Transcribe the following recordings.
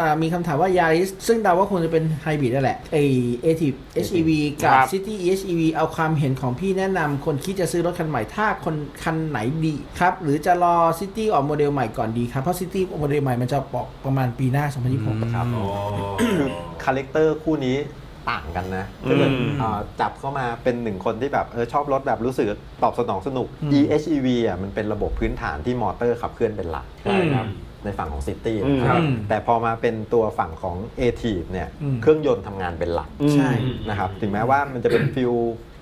อ่ามีคำถามว่า Yaris ซึ่งเดาว่าคงจะเป็นไฮบริดนั่นแหละไอ ATIV HEV กับครับ City HEV เอาความเห็นของพี่แนะนำคนคิดจะซื้อรถคันใหม่ถ้าคนคันไหนดีครับ หรือจะรอ City ออกโมเดลใหม่ก่อนดีครับ เพราะ City ออกโมเดลใหม่มันจะออกประมาณปีหน้า 2026 ครับโอ้คือคาแรคเตอร์คู่นี้ต่างกันนะถ้าเกิดอืมอ่าจับเข้ามาเป็นหนึ่งคนที่แบบเออชอบรถแบบรู้สึกตอบสนองสนุกอืม EHEV อะมันเป็นระบบพื้นฐานที่มอเตอร์ขับเคลื่อนเป็นหลัก ใช่ครับ ในฝั่งของซิตี้อืมนะครับ อืมแต่พอมาเป็นตัวฝั่งของ a t i v เนี่ยอืม เครื่องยนต์ทำงานเป็นหลักใช่ นะครับถึงแม้ว่ามันจะเป็นฟิล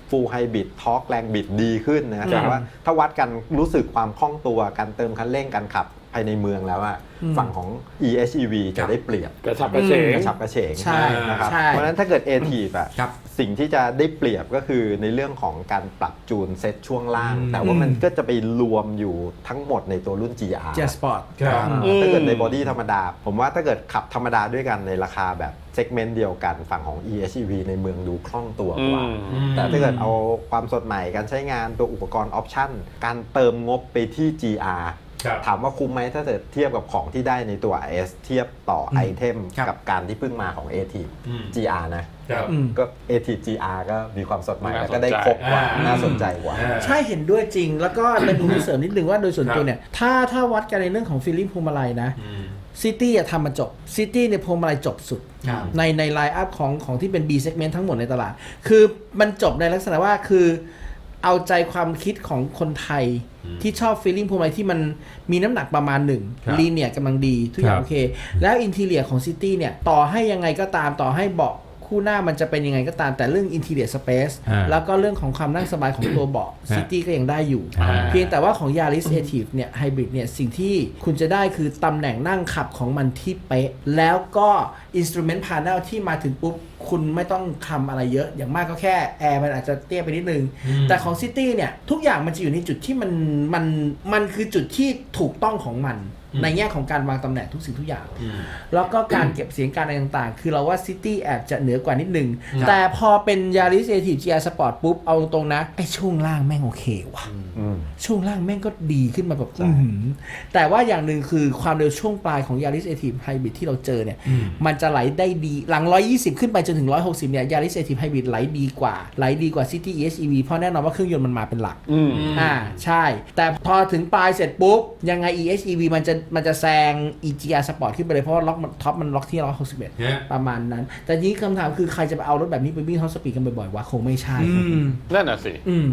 ฟูลไฮบริดทอร์กแรงบิดดีขึ้นนะครับแต่ว่าถ้าวัดกันรู้สึกความคล่องตัวการเติมคันเร่งการขับ ภายในเมืองแล้วอะอืมฝั่งของ EHEV จะได้เปรียบกระชับกระเฉงกระฉับกระเฉงใช่นะครับใช่เพราะฉะนั้นถ้าเกิด a t i v อะครับสิ่งที่จะได้เปรียบก็คือในเรื่องของการปรับจูนเซตช่วงล่างอืมแต่ว่ามันก็จะไปรวมอยู่ทั้งหมดในตัวรุ่น GR เจสปอร์ตครับอ่าถ้าเกิดในบอดี้ธรรมดา ผมว่าถ้าเกิดขับธรรมดาด้วยกันในราคาแบบเซกเมนต์เดียวกันฝั่งของ EHEV ในเมืองดูคล่องตัวกว่าอืมแต่ถ้าเกิดเอาความสดใหม่การใช้งานตัวอุปกรณ์ออปชั่นการเติมงบไปที่ GR ครับ ถามว่าคุ้มไหมถ้าเกิดเทียบกับของที่ได้ในตัว S เทียบต่อไอเทมครับกับการที่เพิ่งมาของ a t อืม GR นะครับอืมก็ a t GR ก็มีความสดใหม่น่าแล้วสนก็ได้ใจครบกว่าอ่าน่าสนใจกว่าอ่า ใช่เห็นด้วยจริง แล้วก็ในมุมที่เสริมนิดนึงว่าโดยส่วนครับตัวเนี่ย ถ้าถ้าวัดกันในเรื่องของฟีลลิ่งพวงมาลัยนะอืมซิตี้อะทำมาจบซิตี้เนี่ยพวงมาลัยจบสุดครับในในไลน์อัพของของที่เป็น B segment ทั้งหมดในตลาด คือมันจบในลักษณะว่าคือ เอาใจความคิดของคนไทยอืมที่ชอบฟีลลิ่งพวงมาลัยที่มันมีน้ำหนักประมาณหนึ่งครับลีเนียกำลังดีทุกอย่าคงรับโอเค แล้วอินทีเลียของซิตี้เนี่ย ต่อให้ยังไงก็ตามต่อให้เบาะ คู่หน้ามันจะเป็นยังไงก็ตามแต่เรื่องอินทีเลียสเปซอ่าแล้วก็เรื่องของความนั่งสบายของตัวเบาะ ฮะซิตี้ก็ยังได้อยู่ อ่า เพียงแต่ว่าของ Yaris a t i v เนี่ยไฮบริดเนี่ย สิ่งที่คุณจะได้คือตำแหน่งนั่งขับของมันที่เป๊ะ แล้วก็ Instrument Panel ที่มาถึงปุ๊บ คุณไม่ต้องทำอะไรเยอะ อย่างมากก็แค่แอร์มันอาจจะเตี้ยไปนิดนึงอืมแต่ของ City เนี่ย ทุกอย่างมันจะอยู่ในจุดที่มันมันมันคือจุดที่ถูกต้องของมัน ในแง่ของการวางตำแหน่งทุกสิ่งทุกอย่างอืมแล้วก็การเก็บเสียงการอะไรต่างๆ คือเราว่า City แอบจะเหนือกว่านิดนึงครับแต่พอเป็น Yaris a t i v GR Sport ปุ๊บ เอาตรงๆนะ ไอ้ช่วงล่างแม่งโอเคว่ะอืมช่วงล่างแม่งก็ดีขึ้นมาแบบใช่อื้อหือแต่ว่าอย่างหนึ่งคือความเร็วช่วงปลายของ Yaris a t i v Hybrid ที่เราเจอเนี่ยอืมมันจะไหลได้ดีหลัง 120 ขึ้นไปจนถึง 160 เนี่ย Yaris a t i v Hybrid ไหลดีกว่าไหลดีกว่า City EHEV เพราะแน่นอนว่าเครื่องยนต์มันมาเป็นหลัก อืม อ่าใช่ แต่พอถึงปลายเสร็จปุ๊บ ยังไง EHEV มันจะมันจะแซง EGR Sport ขึ้นไปเลยเพราะว่าล็อกมันท็อปมันล็อกที่ฮะ161ประมาณนั้น แต่ทีนี้คำถามคือใครจะไปเอารถแบบนี้ไปวิ่งท็อปสปีดกันบ่อยๆวะคงไม่ใช่อืม นั่นน่ะสิ อืม